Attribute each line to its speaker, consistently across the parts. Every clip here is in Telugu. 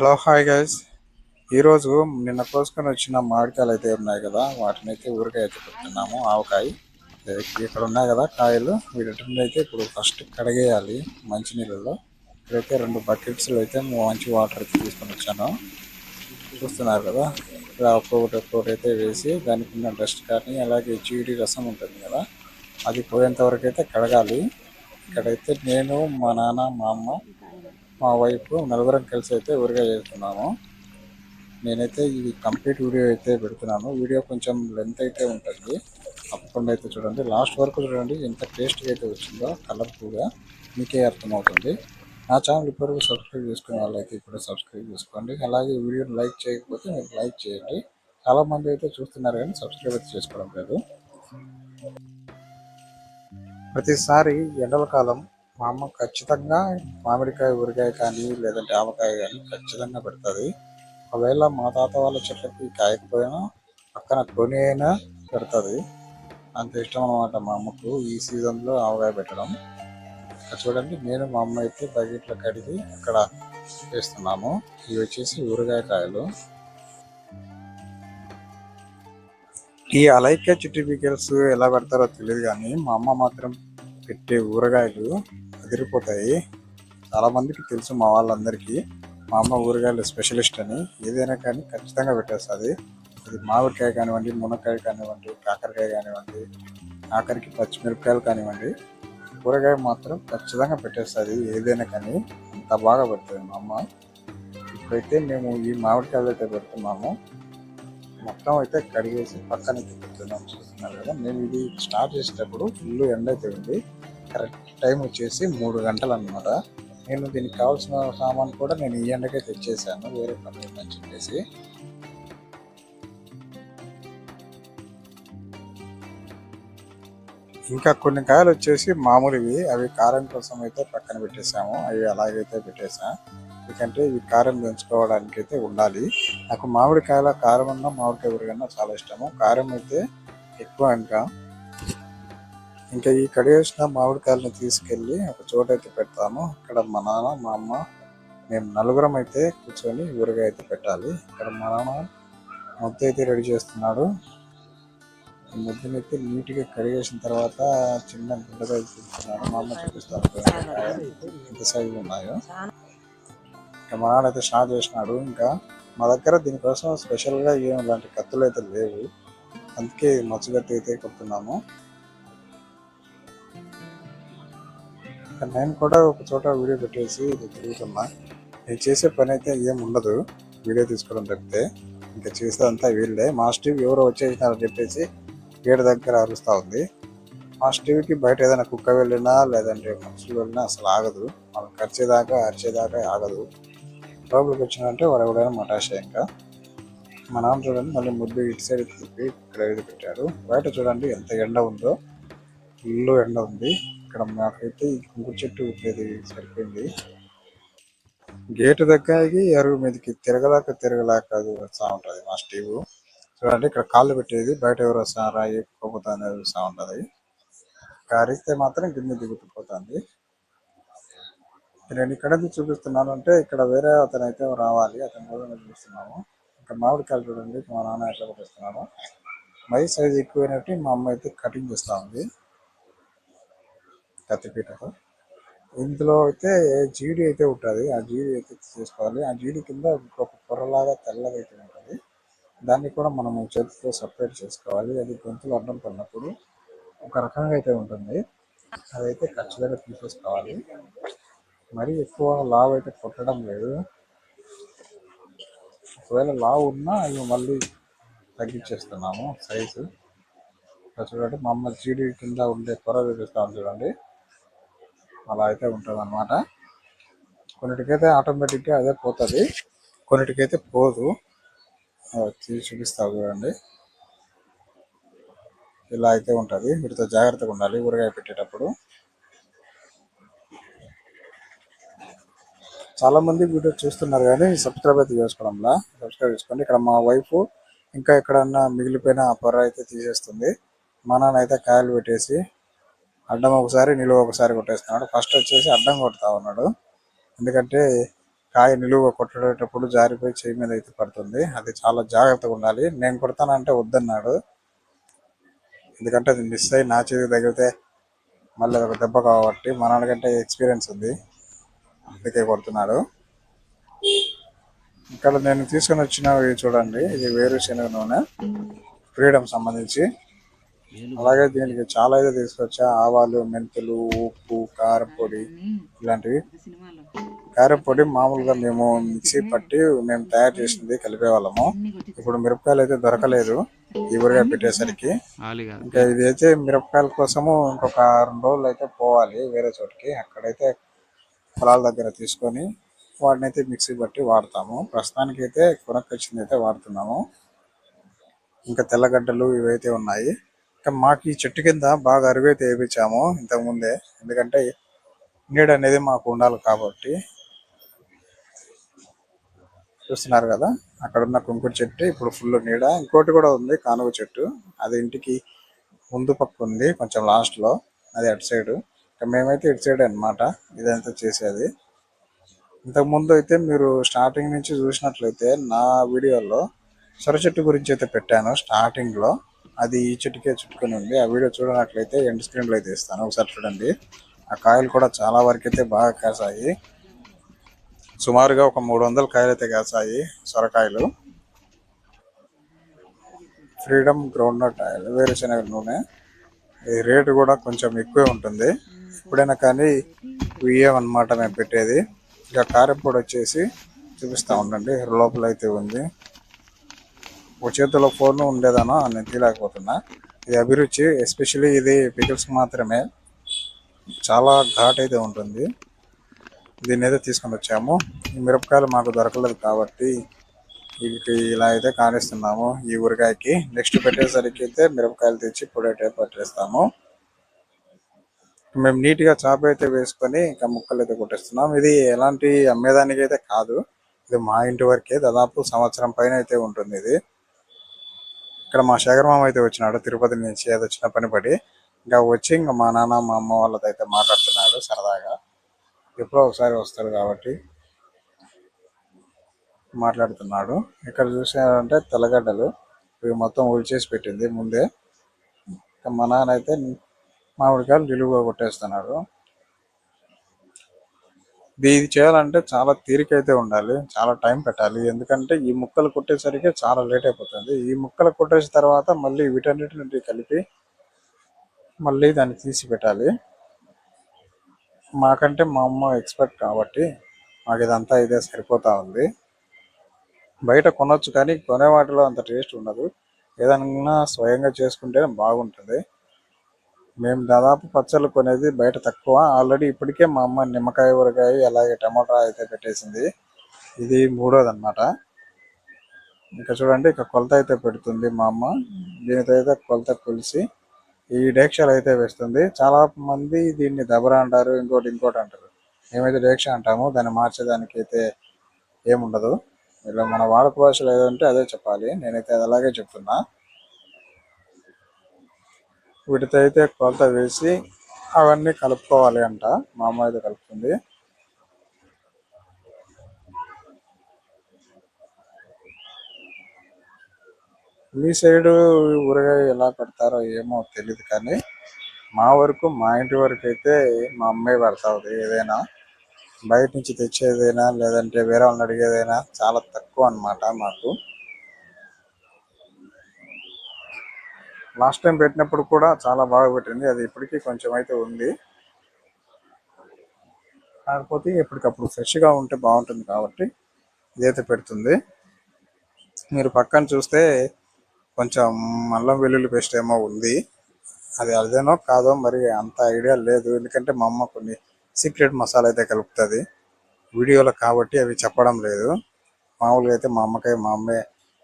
Speaker 1: Hello hi guys. ఈరోజు నిన్న కోసుకొని వచ్చిన మామిడికాయలు అయితే ఉన్నాయి కదా వాటిని అయితే ఊరికాయ అయితే పెట్టుకున్నాము ఆవకాయ. ఇక్కడ ఉన్నాయి కదా కాయలు వీటిని అయితే ఇప్పుడు ఫస్ట్ కడిగేయాలి మంచినీళ్ళలో. ఇక్కడైతే రెండు బకెట్స్లో అయితే మంచి వాటర్ అయితే తీసుకొని వచ్చాను. చూస్తున్నారు కదా ఇలా ఒక్కొక్కటి ఒక్కొక్కటి అయితే వేసి దానికి ఉన్న డస్ట్ కానీ అలాగే చీడి రసం ఉంటుంది కదా అది పోయేంత వరకు అయితే కడగాలి. ఇక్కడైతే నేను మా నాన్న మా అమ్మ మా వైఫ్ నలుగురం కలిసి అయితే ఊరిగా చేస్తున్నాము. నేనైతే ఇది కంప్లీట్ వీడియో అయితే పెడుతున్నాను. వీడియో కొంచెం లెంత్ అయితే ఉంటుంది. తప్పకుండా అయితే చూడండి. లాస్ట్ వరకు చూడండి ఎంత టేస్ట్గా అయితే వచ్చిందో కలర్ఫుల్గా మీకే అర్థమవుతుంది. నా ఛానల్ ఇప్పటివరకు సబ్స్క్రైబ్ చేసుకునే వాళ్ళైతే ఇప్పుడు సబ్స్క్రైబ్ చేసుకోండి. అలాగే వీడియోని లైక్ చేయకపోతే మీరు లైక్ చేయండి. చాలామంది అయితే చూస్తున్నారు కానీ సబ్స్క్రైబ్ అయితే చేసుకోవడం లేదు. ప్రతిసారి ఎండల కాలం మా అమ్మ ఖచ్చితంగా మామిడికాయ ఊరికాయ కానీ లేదంటే ఆవకాయ కానీ ఖచ్చితంగా పెడుతుంది. ఒకవేళ మా తాత వాళ్ళ చెట్లకి కాయకపోయినా పక్కన కొని అయినా పెడుతుంది. అంత ఇష్టం అనమాట మా అమ్మకు ఈ సీజన్లో ఆవకాయ పెట్టడం. చూడండి నేను మా అమ్మ అయితే బకెట్లో కడిగి అక్కడ వేస్తున్నాము. ఇవి వచ్చేసి ఊరగాయ కాయలు. ఈ అలైక్య చిట్టిపికల్స్ ఎలా పెడతారో తెలియదు కానీ మా అమ్మ మాత్రం పెట్టే ఊరగాయలు అదిరిపోతాయి చాలా మందికి తెలుసు మా వాళ్ళందరికీ. మా అమ్మ ఊరగాయలు స్పెషలిస్ట్ అని. ఏదైనా కానీ ఖచ్చితంగా పెట్టేస్తుంది. అది మామిడికాయ కానివ్వండి మునక్కాయ కానివ్వండి కాకరకాయ కానివ్వండి ఆఖరికి పచ్చిమిరపకాయలు కానివ్వండి కూరగాయ మాత్రం ఖచ్చితంగా పెట్టేస్తుంది. ఏదైనా కానీ అంత బాగా పెడుతుంది మా అమ్మ. ఇప్పుడైతే మేము ఈ మామిడికాయలు అయితే పెడుతున్నాము. మొత్తం అయితే కడిగేసి పక్కన పెడుతున్నాం. చూస్తున్నారు కదా మేము ఇది స్టార్ట్ చేసేటప్పుడు ఫుల్ ఎండ అయితే ఉంది. కరెక్ట్ టైం వచ్చేసి మూడు గంటలు అనమాట నేను దీనికి కావాల్సిన సామాన్ కూడా నేను ఈ ఎండకే తెచ్చేసాను. వేరే కంపెనీ ఉందని చెప్పేసి. ఇంకా కొన్ని కాయలు వచ్చేసి మామూలువి. అవి కారం కోసం అయితే పక్కన పెట్టేసాము అవి అలాగైతే పెట్టేసాం ఎందుకంటే ఇవి కారం పెంచుకోవడానికి అయితే ఉండాలి. నాకు మామిడికాయల కారం అన్న మామిడికాయ ఊరికన్నా చాలా ఇష్టము. కారం అయితే ఎక్కువ ఇంకా. ఇంకా ఈ కడిగేసిన మామిడికాయలను తీసుకెళ్ళి ఒక చోట అయితే పెడతాము. ఇక్కడ మా నాన్న మా అమ్మ మేము నలుగురం అయితే కూర్చొని ఊరగాయ అయితే పెట్టాలి. ఇక్కడ మా నాన్న ముద్ద అయితే రెడీ చేస్తున్నాడు. ఈ ముద్దని అయితే నీట్గా కడిగేసిన తర్వాత చిన్న గుడ్డగా చూపిస్తున్నాడు మా అమ్మ చూపిస్తారు ఎంత సైజు ఉన్నాయో. ఇంకా మా నాన్న అయితే స్టార్ట్ చేసినాడు. ఇంకా మా దగ్గర దీనికోసం స్పెషల్గా ఏం ఇలాంటి కత్తులు అయితే లేవు. అందుకే మచ్చగట్టు అయితే కొడుతున్నాము. నేను కూడా ఒక చోట వీడియో పెట్టేసి ఇది తిరుగుతున్నా. నేను చేసే పని అయితే ఏం ఉండదు. వీడియో తీసుకోవడం తప్పితే ఇంకా చేసేదంతా వీళ్ళే. మా స్టీవ్ ఎవరో వచ్చేసినారని చెప్పేసి గేట్ దగ్గర అరుస్తూ ఉంది. మా స్టీవ్కి బయట ఏదైనా కుక్క వెళ్ళినా లేదంటే మనుషులు వెళ్ళినా అసలు ఆగదు. వాళ్ళు ఖర్చేదాకా అరిచేదాకా ఆగదు. లోపలికి వచ్చిందంటే వాడు ఎవడైనా మటాషే ఇంకా. మా నాన్న చూడండి మళ్ళీ ముద్దు ఇటు సైడ్ తిప్పి ఇక్కడ ఇది పెట్టారు. బయట చూడండి ఎంత ఎండ ఉందో. ఇల్లు ఎండ ఉంది. ఇక్కడ మాకైతే ఈ కుంకుడు చెట్టు ఉండేది సరిపోయింది. గేటు దగ్గరకి అరుగు మీదకి తిరగలేక తిరగలేక అది వస్తూ ఉంటుంది మా స్టీవ్. చూడండి ఇక్కడ కాళ్ళు పెట్టేది బయట ఎవరు వస్తారా ఎక్కువపోతా అనేది వస్తూ ఉంటుంది. కరిస్తే మాత్రం గిన్నె దిగుతుపోతుంది నేను ఇక్కడ చూపిస్తున్నాను అంటే ఇక్కడ వేరే అతను అయితే రావాలి అతని కూడా చూపిస్తున్నాము ఇక్కడ మామిడికాయలు చూడండి మా నాన్న ఎట్లా కొట్టిస్తున్నాను మై సైజ్ ఎక్కువైనట్టు మా అమ్మ అయితే కటింగ్ చేస్తూ ఉంది. కత్తిపీటతో ఇందులో అయితే జీడి అయితే ఉంటుంది ఆ జీడి అయితే చేసుకోవాలి ఆ జీడి కింద ఒక పొరలాగా తెల్లగా అయితే ఉంటుంది. దాన్ని కూడా మనం చేతితో సపరేట్ చేసుకోవాలి. అది గొంతులు అడ్డం పడినప్పుడు ఒక రకంగా అయితే ఉంటుంది. అదైతే ఖచ్చితంగా తీసేసుకోవాలి. మరీ ఎక్కువ లావ్ అయితే కొట్టడం లేదు. ఒకవేళ లావ్ ఉన్నా అవి మళ్ళీ తగ్గించేస్తున్నాము సైజు. చూడండి మా అమ్మ జీడి కింద ఉండే పొర చూపిస్తాను చూడండి. అలా అయితే ఉంటుంది అనమాట కొన్నిటికైతే ఆటోమేటిక్గా అదే పోతుంది. కొన్నిటికైతే పోదు. తీసి చూడండి. ఇలా అయితే ఉంటుంది. వీటితో జాగ్రత్తగా ఉండాలి. ఊరగాయ పెట్టేటప్పుడు. చాలా మంది వీడియో చూస్తున్నారు కానీ సబ్స్క్రైబ్ అయితే చేసుకోవడంలా. సబ్స్క్రైబ్ చేసుకోండి. ఇక్కడ మా వైఫ్ ఇంకా ఎక్కడన్నా మిగిలిపోయిన పొర అయితే తీసేస్తుంది. మా నాన్న అయితే కాయలు పెట్టేసి అడ్డం ఒకసారి నిలువ ఒకసారి కొట్టేస్తున్నాడు ఫస్ట్ వచ్చేసి అడ్డం కొడతా ఉన్నాడు. ఎందుకంటే కాయ నిలువ కొట్టేటప్పుడు జారిపోయి చేయి మీద అయితే పడుతుంది. అది చాలా జాగ్రత్తగా ఉండాలి. నేను కొడతానంటే వద్దన్నాడు. ఎందుకంటే అది మిస్ అయ్యి నా చేతికి తగిలితే మళ్ళీ ఒక దెబ్బ కాబట్టి మనకంటే ఎక్స్పీరియన్స్ ఉంది. అందుకే కొడుతున్నాడు. ఇక్కడ నేను తీసుకొని వచ్చినవి చూడండి. ఇది వేరుశనగ నూనె. ఫ్రీడమ్ సంబంధించి. అలాగే దీనికి చాలా అయితే తీసుకొచ్చా. ఆవాలు మెంతులు ఉప్పు కారం పొడి ఇలాంటివి. కారం పొడి మామూలుగా మేము మిక్సీ పట్టి మేము తయారు చేసింది కలిపే వాళ్ళము ఇప్పుడు మిరపకాయలు అయితే దొరకలేదు. ఈ ఊరిగా పెట్టేసరికి. ఇంకా ఇది అయితే మిరపకాయల కోసము ఇంకొక రెండు రోజులు అయితే పోవాలి వేరే చోటికి. అక్కడైతే పొలాల దగ్గర తీసుకొని వాటిని అయితే మిక్సీ పట్టి వాడతాము. ప్రస్తుతానికి అయితే కొనకొచ్చింది అయితే వాడుతున్నాము. ఇంకా తెల్లగడ్డలు ఇవైతే ఉన్నాయి. మాకు ఈ చెట్టు కింద బాగా అరుగు అయితే వేయించాము ఇంతకు ముందే ఎందుకంటే నీడ అనేది మాకు ఉండాలి కాబట్టి. చూస్తున్నారు కదా అక్కడ ఉన్న కుంకుడు చెట్టు ఇప్పుడు ఫుల్ నీడ. ఇంకోటి కూడా ఉంది కానుగ చెట్టు. అది ఇంటికి ముందు పక్క ఉంది కొంచెం లాస్ట్లో అది అటు సైడ్ మేమైతే ఇటు సైడ్ అన్నమాట. ఇదంతా చేసేది. ఇంతకుముందు అయితే మీరు స్టార్టింగ్ నుంచి చూసినట్లయితే నా వీడియోలో సొర చెట్టు గురించి అయితే పెట్టాను స్టార్టింగ్లో అది ఈ చెట్టుకే చుట్టుకొని ఉంది. ఆ వీడియో చూడనట్లయితే ఎండ్ స్క్రీన్లో అయితే ఇస్తాను. ఒకసారి చూడండి. ఆ కాయలు కూడా చాలా వరకు అయితే బాగా కాసాయి. సుమారుగా ఒక మూడు వందల కాయలు అయితే కాసాయి సొరకాయలు. ఫ్రీడమ్ గ్రౌండ్ నట్ ఆయిల్ వేరుశనగ నూనె. ఈ రేటు కూడా కొంచెం ఎక్కువే ఉంటుంది. ఎప్పుడైనా కానీ ఇయ్యం అన్నమాట మేము పెట్టేది. ఇక కారపొడి వచ్చేసి చూపిస్తా ఉండండి. లోపల అయితే ఉంది. ఒక చేతిలో ఫోన్ ఉండేదానో నేను తీయలేకపోతున్నా. ఇది అభిరుచి ఎస్పెషల్లీ ఇది పికిల్స్ మాత్రమే. చాలా ఘాట్ అయితే ఉంటుంది. దీన్ని అయితే తీసుకొని వచ్చాము. ఈ మిరపకాయలు మాకు దొరకలేదు కాబట్టి వీటికి ఇలా అయితే కానిస్తున్నాము. ఈ ఊరికాయకి నెక్స్ట్ పెట్టేసరికి అయితే మిరపకాయలు తెచ్చి పొడి పట్టేస్తాము. మేము నీట్గా చాప అయితే వేసుకొని ఇంకా ముక్కలు అయితే కొట్టేస్తున్నాం. ఇది ఎలాంటి అమ్మేదానికి అయితే కాదు. ఇది మా ఇంటి వరకే దాదాపు సంవత్సరం పైన అయితే ఉంటుంది ఇది. ఇక్కడ మా శేఖర్ మామ అయితే వచ్చినాడు తిరుపతి నుంచి ఏదో చిన్న పని పడి ఇంకా వచ్చి ఇంకా మా నాన్న మా అమ్మ వాళ్ళతో అయితే మాట్లాడుతున్నాడు సరదాగా. ఎప్పుడో ఒకసారి వస్తారు కాబట్టి మాట్లాడుతున్నాడు. ఇక్కడ చూసారంటే తెల్లగడ్డలు ఇవి మొత్తం ఉల్చేసి పెట్టింది ముందే. ఇంకా మా నాన్న అయితే మామిడికాయలు నిలువుగా కొట్టేస్తున్నాడు. ఇది ఇది చేయాలంటే చాలా తీరిక అయితే ఉండాలి చాలా టైం పెట్టాలి. ఎందుకంటే ఈ ముక్కలు కొట్టేసరికి చాలా లేట్ అయిపోతుంది. ఈ ముక్కలు కొట్టేసిన తర్వాత మళ్ళీ వీటన్నిటిని కలిపి మళ్ళీ దాన్ని తీసి పెట్టాలి. మాకంటే మా అమ్మ ఎక్స్పర్ట్ కాబట్టి మాకు ఇదంతా ఇదే సరిపోతా ఉంది. బయట కొనొచ్చు కానీ కొనే వాటిలో అంత టేస్ట్ ఉండదు. ఏదన్నా స్వయంగా చేసుకుంటే బాగుంటుంది. మేము దాదాపు పచ్చళ్ళు కొనేది బయట తక్కువ. ఆల్రెడీ ఇప్పటికే మా అమ్మ నిమ్మకాయ ఊరగాయ అలాగే టమాటా అయితే పెట్టేసింది. ఇది మూడోది అనమాట ఇంకా చూడండి ఇక కొలత అయితే పెడుతుంది మా అమ్మ. దీనితో అయితే కొలత కొలిసి ఈ డేక్షాలు అయితే వేస్తుంది. చాలా మంది దీన్ని దబరా అంటారు ఇంకోటి ఇంకోటి అంటారు. మేమైతే డేక్ష అంటాము దాన్ని మార్చేదానికి అయితే ఏముండదు. ఇలా మన వాడుక భాషలో ఏదంటే అదే చెప్పాలి. నేనైతే అది అలాగే చెప్తున్నా. వీటితో అయితే కొలత వేసి అవన్నీ కలుపుకోవాలి అంట. మా అమ్మ అయితే కలుపుతుంది. మీ సైడ్ ఊరగాయ ఎలా పెడతారో ఏమో తెలియదు కానీ మా వరకు మా ఇంటి వరకు అయితే మా అమ్మాయి పెడతాది ఏదైనా. బయట నుంచి తెచ్చేదైనా లేదంటే వేరే వాళ్ళని అడిగేదైనా చాలా తక్కువ అన్నమాట మాకు. లాస్ట్ టైం పెట్టినప్పుడు కూడా చాలా బాగా పెట్టింది. అది ఇప్పటికీ కొంచెం అయితే ఉంది. కాకపోతే ఎప్పటికప్పుడు ఫ్రెష్గా ఉంటే బాగుంటుంది కాబట్టి ఇదైతే పెడుతుంది. మీరు పక్కన చూస్తే కొంచెం అల్లం వెల్లుల్లి పేస్ట్ ఏమో ఉంది. అది అదేనో కాదో మరి అంత ఐడియా లేదు. ఎందుకంటే మా అమ్మ కొన్ని సీక్రెట్ మసాలా అయితే కలుపుతుంది. వీడియోలో కాబట్టి అవి చెప్పడం లేదు. మామూలుగా అయితే మా అమ్మకే మా అమ్మే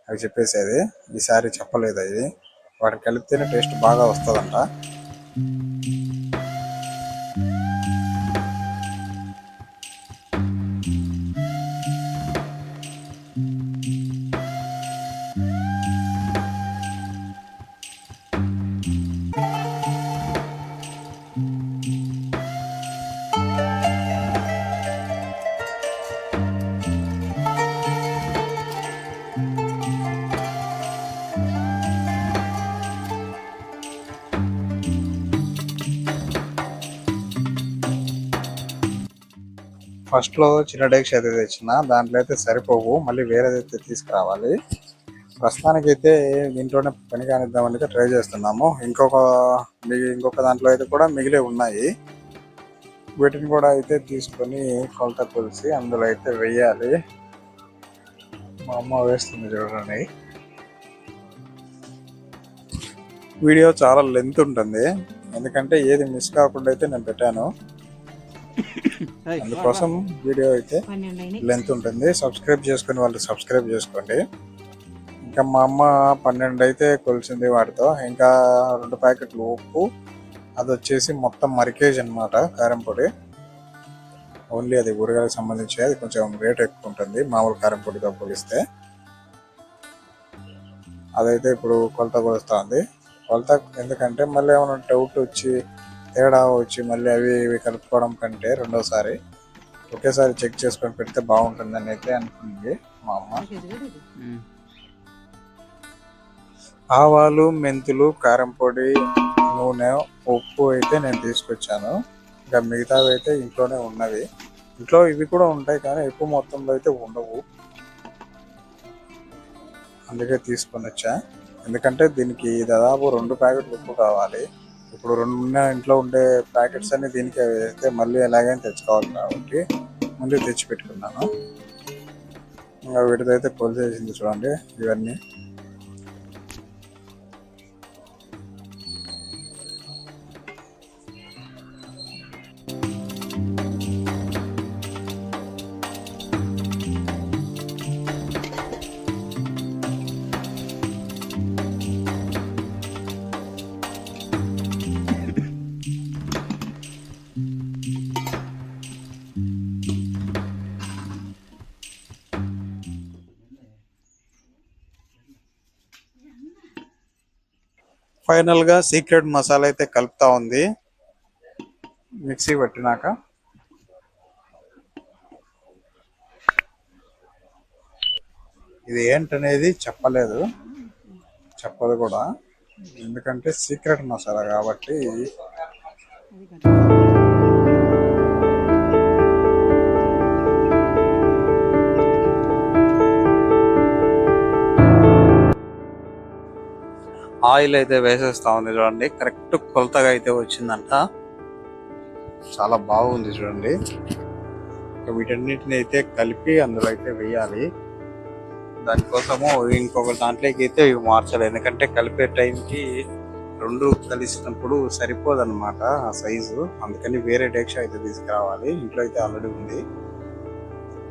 Speaker 1: అవి చెప్పేసేది. ఈసారి చెప్పలేదు అది వాటికి కలిపితేనే టేస్ట్ బాగా వస్తుందంట. ఫస్ట్లో చిన్న డేక్ష అయితే తెచ్చిన దాంట్లో అయితే సరిపోవు మళ్ళీ వేరేదైతే తీసుకురావాలి. ప్రస్తుతానికి అయితే దీంట్లోనే పని కానిద్దామని అయితే ట్రై చేస్తున్నాము. ఇంకొక ఇంకొక దాంట్లో అయితే కూడా మిగిలే ఉన్నాయి. వీటిని కూడా అయితే తీసుకొని కొలత కొలిసి అందులో అయితే వెయ్యాలి మా అమ్మ వేస్తుంది చూడండి. వీడియో చాలా లెంత్ ఉంటుంది. ఎందుకంటే ఏది మిస్ కాకుండా అయితే నేను పెట్టాను. అందుకోసం వీడియో అయితే లెంత్ ఉంటుంది. సబ్స్క్రైబ్ చేసుకుని వాళ్ళు సబ్స్క్రైబ్ చేసుకోండి. ఇంకా మా అమ్మ పన్నెండు అయితే కొలిసింది వాటితో ఇంకా రెండు ప్యాకెట్లు ఉప్పు. అది వచ్చేసి మొత్తం మరికేజ్ అన్నమాట కారం పొడి. ఓన్లీ అది ఊరగాయలకు సంబంధించి అది కొంచెం రేట్ ఎక్కువ ఉంటుంది మామూలు కారం పొడితో పోలిస్తే. అదైతే ఇప్పుడు కొలత కొలుస్తా ఉంది. కొలత ఎందుకంటే మళ్ళీ ఏమైనా డౌట్ వచ్చి తేడా వచ్చి మళ్ళీ అవి ఇవి కలుపుకోవడం కంటే రెండోసారి ఒకేసారి చెక్ చేసుకొని పెడితే బాగుంటుందని అయితే అనుకుంది మా అమ్మ. ఆవాలు మెంతులు కారం పొడి నూనె ఉప్పు అయితే నేను తీసుకొచ్చాను. ఇంకా మిగతావి అయితే ఇంట్లోనే ఉన్నవి. ఇంట్లో ఇవి కూడా ఉంటాయి కానీ ఎక్కువ మొత్తంలో అయితే ఉండవు. అందుకే తీసుకొని వచ్చా. ఎందుకంటే దీనికి దాదాపు రెండు ప్యాకెట్లు ఉప్పు కావాలి. ఇప్పుడు రెండు ఉన్న ఇంట్లో ఉండే ప్యాకెట్స్ అన్ని దీనికి అయితే మళ్ళీ ఎలాగైనా తెచ్చుకోవాలి కాబట్టి ముందే తెచ్చి పెట్టుకున్నాను. ఇంకా వీటితో అయితే కొలిసేసింది చూడండి ఇవన్నీ. ఫైనల్గా సీక్రెట్ మసాలా అయితే కలుపుతా ఉంది. మిక్సీ పెట్టినాక. ఇది ఏంటనేది చెప్పలేదు. చెప్పదు కూడా. ఎందుకంటే సీక్రెట్ మసాలా కాబట్టి ఆయిల్ అయితే వేసేస్తా ఉంది చూడండి. కరెక్ట్ కొలతగా అయితే వచ్చిందంట. చాలా బాగుంది చూడండి. వీటన్నిటిని అయితే కలిపి అందులో అయితే వేయాలి. దానికోసము ఇంకొక దాంట్లోకి అయితే ఇవి మార్చాలి. ఎందుకంటే కలిపే టైంకి రెండు కలిసినప్పుడు సరిపోదన్నమాట ఆ సైజు. అందుకని వేరే డేక్ష అయితే తీసుకురావాలి. ఇంట్లో అయితే ఆల్రెడీ ఉంది.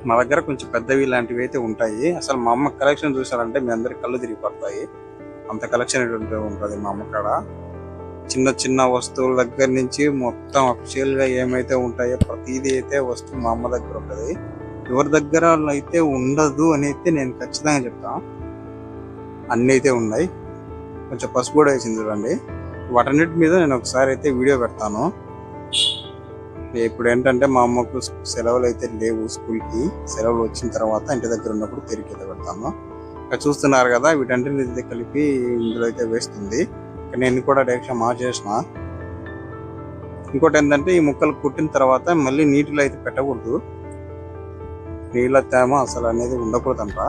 Speaker 1: మా దగ్గర కొంచెం పెద్దవి ఇలాంటివి అయితే ఉంటాయి. అసలు మా అమ్మ కలెక్షన్ చూసారంటే మీ అందరికి కళ్ళు తిరిగి పడతాయి అంత కలెక్షన్ అయితే ఉంటుంది మా అమ్మ కాడ. చిన్న చిన్న వస్తువుల దగ్గర నుంచి మొత్తం అఫిషియల్గా ఏమైతే ఉంటాయో ప్రతిదీ అయితే వస్తువు మా అమ్మ దగ్గర ఉంటుంది. ఎవరి దగ్గర అయితే ఉండదు అని అయితే నేను ఖచ్చితంగా చెప్తాను అన్నీ అయితే ఉన్నాయి. కొంచెం పసుపు కూడా వేసింది చూడండి. వాటన్నిటి మీద నేను ఒకసారి అయితే వీడియో పెడతాను. ఇప్పుడు ఏంటంటే మా అమ్మకు సెలవులు అయితే లేవు స్కూల్కి. సెలవులు వచ్చిన తర్వాత ఇంటి దగ్గర ఉన్నప్పుడు తిరిగి అయితే పెడతాను. చూస్తున్నారు కదా వీటన్నిటిని ఇది కలిపి ఇందులో అయితే వేస్తుంది. నేను కూడా డైరెక్షన్ మార్చేసిన. ఇంకోటి ఏంటంటే ఈ ముక్కలు కుట్టిన తర్వాత మళ్ళీ నీటిలో అయితే పెట్టకూడదు. నీళ్ళ తేమ అసలు అనేది ఉండకూడదంట.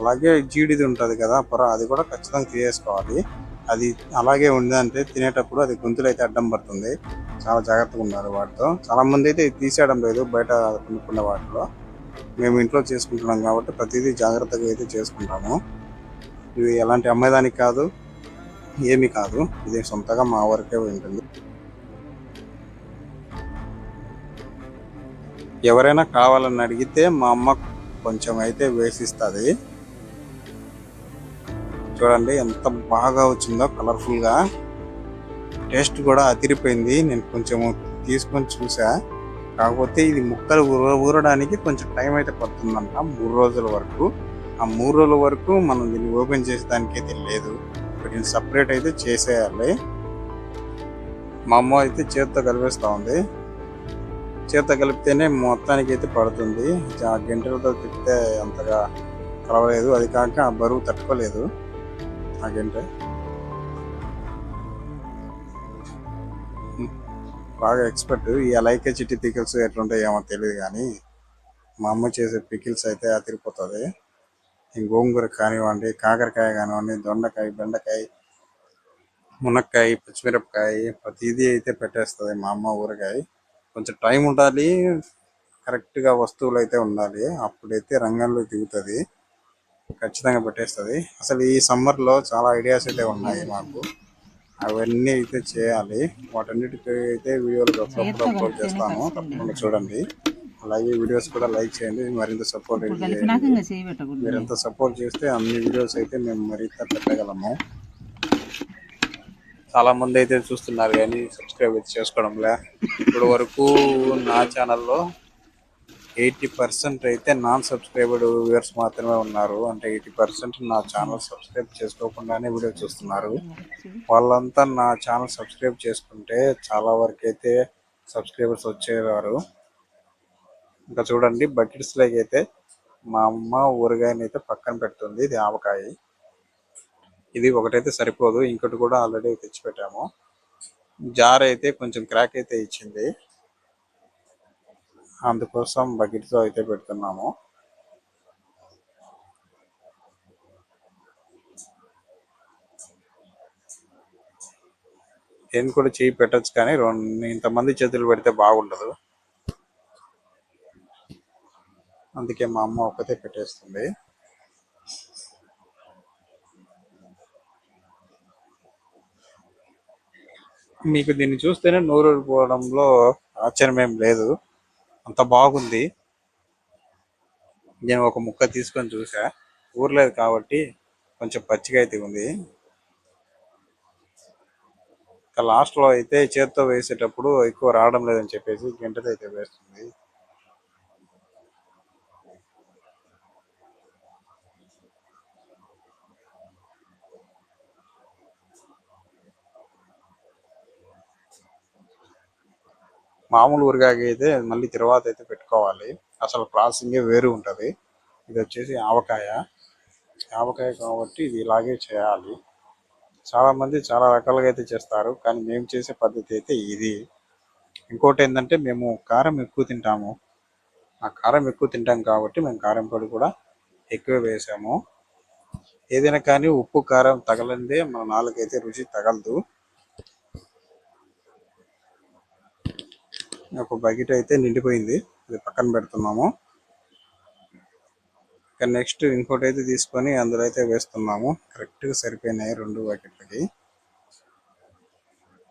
Speaker 1: అలాగే జీడిది ఉంటుంది కదా పొర అది కూడా ఖచ్చితంగా తీసేసుకోవాలి. అది అలాగే ఉందంటే తినేటప్పుడు అది గొంతులు అయితే అడ్డం పడుతుంది. చాలా జాగ్రత్తగా ఉన్నారు వాటితో. చాలా మంది అయితే తీసేయడం లేదు బయట కొనుక్కున్న వాటిలో. మేము ఇంట్లో చేసుకుంటున్నాం కాబట్టి ప్రతిదీ జాగ్రత్తగా అయితే చేసుకుంటాము. ఇది ఎలాంటి అమ్మేదానికి కాదు ఏమి కాదు. ఇది సొంతగా మా వరకే ఉంటుంది. ఎవరైనా కావాలని అడిగితే మా అమ్మ కొంచెం అయితే వేసిస్తుంది. చూడండి ఎంత బాగా వచ్చిందో కలర్ఫుల్గా టేస్ట్ కూడా అదిరిపోయింది. నేను కొంచెం తీసుకొని చూసా. కాకపోతే ఇది ముక్కలు ఊర ఊరడానికి కొంచెం టైం అయితే పడుతుందంట మూడు రోజుల వరకు. ఆ మూడు రోజుల వరకు మనం దీన్ని ఓపెన్ చేసేదానికి అయితే లేదు. వీటిని సపరేట్ అయితే చేసేయాలి. మా అమ్మ అయితే చేత్తో కలిపేస్తూ ఉంది. చేత్తో కలిపితేనే మొత్తానికి అయితే పడుతుంది. ఆ గంటలతో తిప్పితే అంతగా కలవలేదు. అది కాక ఆ బరువు తట్టుకోలేదు. ఆ గంట. బాగా ఎక్స్పర్ట్ ఈ లైకే చిట్టి పికిల్స్ ఎట్లుంటాయి ఏమో తెలియదు కానీ మా అమ్మ చేసే పికిల్స్ అయితే అతిరిపోతుంది ఈ గోంగూర కానివ్వండి కాకరకాయ కానివ్వండి దొండకాయ బెండకాయ మునక్కాయ పచ్చిమిరపకాయ ప్రతిదీ అయితే పెట్టేస్తుంది మా అమ్మ ఊరకాయ కొంచెం టైం ఉండాలి కరెక్ట్గా వస్తువులు అయితే ఉండాలి. అప్పుడైతే రంగంలో దిగుతుంది ఖచ్చితంగా పెట్టేస్తుంది. అసలు ఈ సమ్మర్లో చాలా ఐడియాస్ అయితే ఉన్నాయి మాకు. అవన్నీ అయితే చేయాలి. వాటన్నిటికీ అయితే వీడియోలు అప్పుడప్పుడు అప్లోడ్ చేస్తాను తప్పకుండా చూడండి. అలాగే వీడియోస్ కూడా లైక్ చేయండి. మరింత సపోర్ట్ మీరు ఎంత సపోర్ట్ చేస్తే అన్ని వీడియోస్ అయితే మేము మరింత పెట్టగలము. చాలా మంది అయితే చూస్తున్నారు కానీ సబ్స్క్రైబ్ అయితే చేసుకోవడంలే. ఇప్పుడు వరకు నా ఛానల్లో ఎయిటీ పర్సెంట్ అయితే నాన్ సబ్స్క్రైబర్డ్ వ్యూవర్స్ మాత్రమే ఉన్నారు. అంటే ఎయిటీ పర్సెంట్ నా ఛానల్ సబ్స్క్రైబ్ చేసుకోకుండానే వీడియో చూస్తున్నారు. వాళ్ళంతా నా ఛానల్ సబ్స్క్రైబ్ చేసుకుంటే చాలా వరకు అయితే సబ్స్క్రైబర్స్ వచ్చేవారు. ఇంకా చూడండి బకెట్స్లోకి అయితే మా అమ్మ ఊరగాయని అయితే పక్కన పెడుతుంది. ఇది ఆవకాయ. ఇది ఒకటైతే సరిపోదు. ఇంకోటి కూడా ఆల్రెడీ తెచ్చి పెట్టాము జార్ అయితే కొంచెం క్రాక్ అయితే ఇచ్చింది. అందుకోసం బకెట్తో అయితే పెడుతున్నాము. నేను కూడా చేయి పెట్టొచ్చు కానీ రెండు ఇంతమంది చేతులు పెడితే బాగుండదు. అందుకే మా అమ్మ ఒకతే పెట్టేస్తుంది. మీకు దీన్ని చూస్తేనే నోరు పోవడంలో ఆశ్చర్యం ఏం లేదు. అంత బాగుంది. నేను ఒక ముక్క తీసుకొని చూసా. ఊర్లేదు కాబట్టి కొంచెం పచ్చిగా అయితే ఉంది. ఇంకా లాస్ట్లో అయితే చేత్తో వేసేటప్పుడు ఎక్కువ రావడం లేదని చెప్పేసి గంటతో అయితే వేస్తుంది. మామూలు ఊరగాయ అయితే మళ్ళీ తర్వాత అయితే పెట్టుకోవాలి. అసలు ప్రాసెసింగ్ వేరు ఉంటుంది. ఇది వచ్చేసి ఆవకాయ. ఆవకాయ కాబట్టి ఇది ఇలాగే చేయాలి. చాలా మంది చాలా రకాలుగా అయితే చేస్తారు. కానీ మేము చేసే పద్ధతి అయితే ఇది. ఇంకోటి ఏంటంటే మేము కారం ఎక్కువ తింటాము. ఆ కారం ఎక్కువ తింటాం కాబట్టి మేము కారం పొడి కూడా ఎక్కువ వేసాము. ఏదైనా కానీ ఉప్పు కారం తగలందే మన నాలుగైతే రుచి తగలదు. ఒక బకెట్ అయితే నిండిపోయింది. అది పక్కన పెడుతున్నాము. ఇక నెక్స్ట్ ఇంకోటి అయితే తీసుకొని అందులో అయితే వేస్తున్నాము. కరెక్ట్గా సరిపోయినాయి రెండు బకెట్లకి.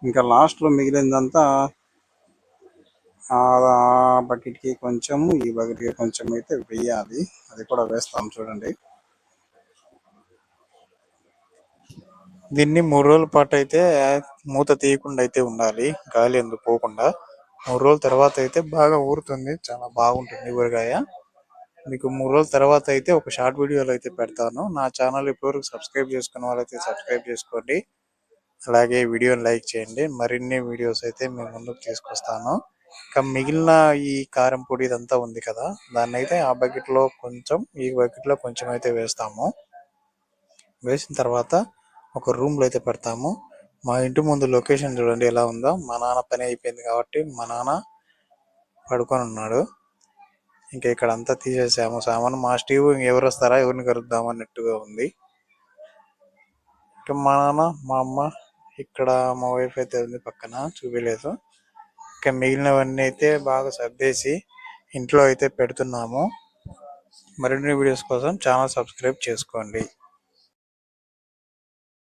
Speaker 1: ఇంకా లాస్ట్లో మిగిలిందంతా ఆ బకెట్కి కొంచెం ఈ బకెట్కి కొంచెం అయితే వేయాలి. అది కూడా వేస్తాం చూడండి. దీన్ని మూడు రోజుల పాటు అయితే మూత తీయకుండా అయితే ఉండాలి. గాలి ఎందుకు పోకుండా. మూడు రోజుల తర్వాత అయితే బాగా ఊరుతుంది. చాలా బాగుంటుంది ఊరగాయ. మీకు మూడు రోజుల తర్వాత అయితే ఒక షార్ట్ వీడియోలో అయితే పెడతాను. నా ఛానల్ ఇప్పటివరకు సబ్స్క్రైబ్ చేసుకున్న వాళ్ళైతే సబ్స్క్రైబ్ చేసుకోండి. అలాగే వీడియోని లైక్ చేయండి. మరిన్ని వీడియోస్ అయితే మేము ముందుకు తీసుకొస్తాను. ఇంకా మిగిలిన ఈ కారం పొడి ఇదంతా ఉంది కదా దాన్ని అయితే ఆ బకెట్లో కొంచెం ఈ బకెట్లో కొంచెం అయితే వేస్తాము. వేసిన తర్వాత ఒక రూమ్లో అయితే పెడతాము. మా ఇంటి ముందు లొకేషన్ చూడండి ఎలా ఉందో. మా నాన్న పని అయిపోయింది కాబట్టి మా నాన్న పడుకొని ఉన్నాడు. ఇంకా ఇక్కడ అంతా తీసేసాము. సామాను మా స్టీవ్ ఎవరు వస్తారా ఎవరిని కలుద్దాం అన్నట్టుగా ఉంది. ఇంకా మా నాన్న మా అమ్మ ఇక్కడ మా వైఫ్ అయితే ఉంది పక్కన చూపించలేదు ఇంకా మిగిలినవన్నీ అయితే బాగా సర్దేసి ఇంట్లో అయితే పెడుతున్నాము. మరిన్ని వీడియోస్ కోసం ఛానల్ సబ్స్క్రైబ్ చేసుకోండి.